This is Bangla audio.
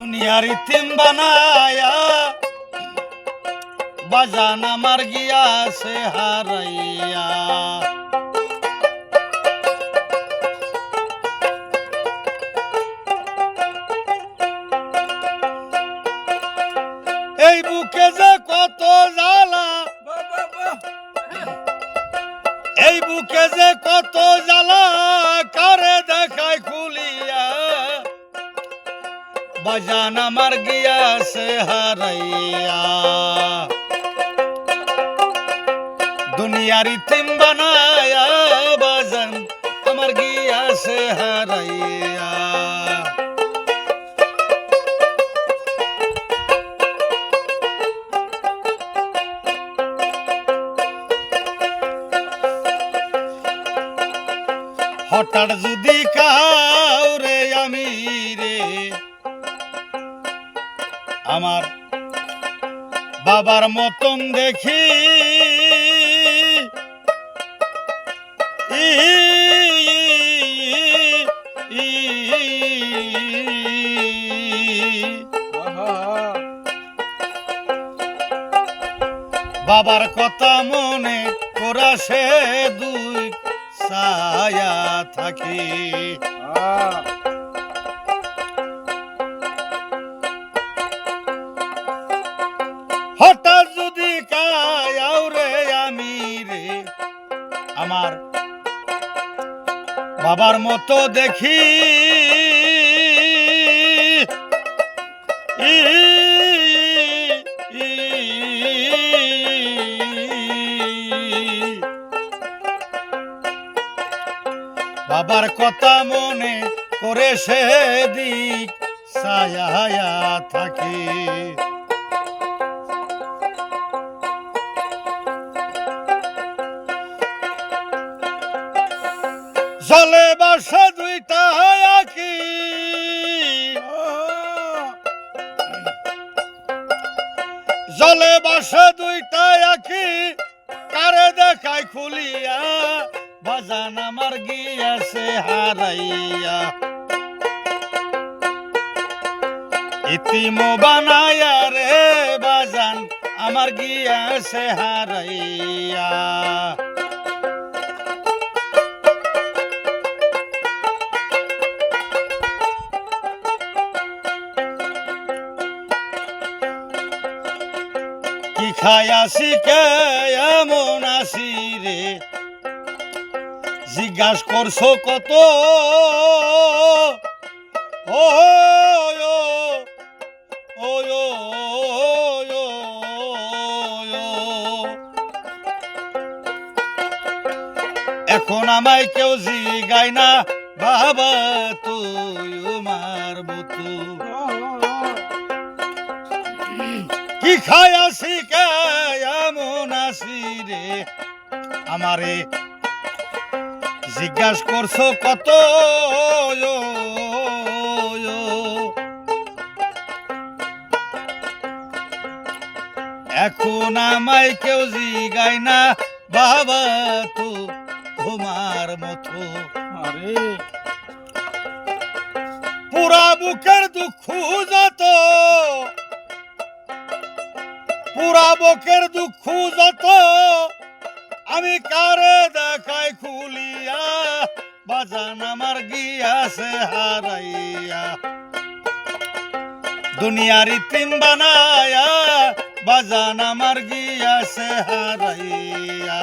দুনিয়ার ইতিম বানায়া, বাজান আমার গিয়াছে হারাইয়া। এই বুকে যে কত জ্বালা, এই বুকে যে কত জ্বালা, কারে দেখায় খুলিয়া? বাজান আমার গিয়াছে হারাইয়া দুনিয়ার ইতিম বানায়া বাজান আমার গিয়াছে হারাইয়া হঠাৎ যদি কাউরে আমার বাবার মতন দেখি বাবার কথা মনে করা সে দুই ছায়া থাকি বাবার মতো দেখি। বাবার কথা মনে করে সে দিক ছায়া থাকি। জলে বাসা দুইটা আঁকি। জলে বাসা দুইটা আঁকি, কারে দেখায় খুলিয়া, বাজান আমার গিয়াছে হারাইয়া। ইতিম বানায়া রে বাজান আমার গিয়াছে হারাইয়া। কি খায়াসি কে? এমন আসি রে। জিজ্ঞাস করছ কত? ও। এখন আমায় কেউ জিগায় না, বাবা, তুই মারবো কি খায় আসি কে? এমন আসি রে। আমারে জিজ্ঞাস করছ কত। এখন আমায় কেউ জিগায় না বাবা তো তোমার মতো। আরে। পুরা বুকের দুঃখ যত পুরা বকের দুঃখ যত। আমি কারে দেখাই খুলিয়া, বাজান আমার গিয়াছে হারাইয়া। দুনিয়ারি তিন বানায়া, বাজান আমার গিয়াছে হারাইয়া।